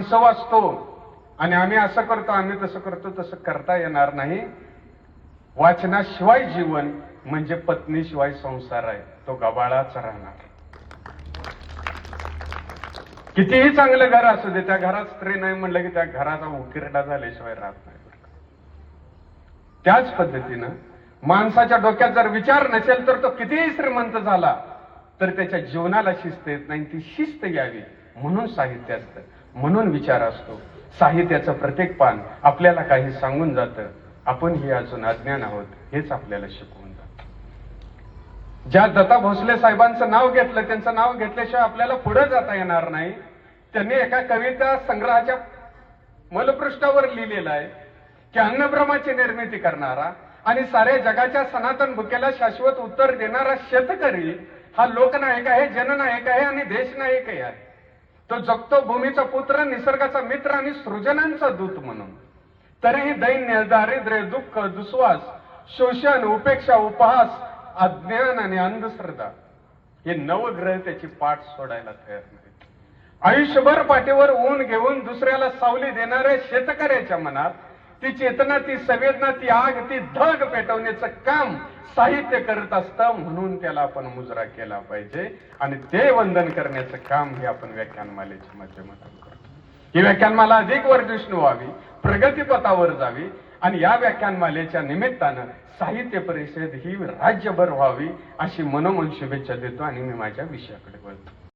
माणसं वाचतो आणि आम्ही असं करतो आम्ही तसं करतो तसं करता येणार नाही. वाचनाशिवाय जीवन म्हणजे पत्नीशिवाय संसार आहे. तो गबाळाच राहणार. कितीही चांगलं घर असू दे त्या घरात स्त्री नाही म्हणलं की त्या घराचा उकिरडा झाल्याशिवाय राहत नाही. त्याच पद्धतीनं माणसाच्या डोक्यात जर विचार नसेल तर तो कितीही श्रीमंत झाला तर त्याच्या जीवनाला शिस्त येत नाही ती शिस्त यावी म्हणून साहित्य असतं. म्हणून विचार असतो. साहित्याचं प्रत्येक पान आपल्याला काही सांगून जातं. आपण हे अजून अज्ञान आहोत हेच आपल्याला शिकवून जात. ज्या दत्ता भोसले साहेबांचं नाव घेतलं त्यांचं नाव घेतल्याशिवाय आपल्याला पुढे जाता येणार नाही. त्यांनी एका कविता संग्रहाच्या मलपृष्ठावर लिहिलेलं आहे की अन्नभ्रमाची निर्मिती करणारा आणि साऱ्या जगाच्या सनातन भुकेला शाश्वत उत्तर देणारा शेतकरी हा लोकनायक आहे जननायक आहे आणि देशनायकही आहे. तो जगतो भूमीचा पुत्र निसर्गाचा मित्र आणि सृजनांचा दूत म्हणून. तरीही दैन्य दारिद्र्य दुःख दुस्वास शोषण उपेक्षा उपहास अज्ञान आणि अंधश्रद्धा हे नवग्रह त्याची पाठ सोडायला तयार नाहीत. आयुष्यभर पाठीवर ऊन घेऊन दुसऱ्याला सावली देणाऱ्या शेतकऱ्याच्या मनात ती चेतना ती संवेदना ती आग ती धग पेटवण्याचं काम साहित्य करत असतं म्हणून त्याला आपण मुजरा केला पाहिजे. आणि ते वंदन करण्याचं काम हे आपण व्याख्यानमालेच्या माध्यमातून करतो. ही व्याख्यानमाला अधिक वर्धिष्णू व्हावी प्रगतीपथावर जावी आणि या व्याख्यानमालेच्या निमित्तानं साहित्य परिषद ही राज्यभर व्हावी अशी मनोमन शुभेच्छा देतो आणि मी माझ्या विषयाकडे वळतो.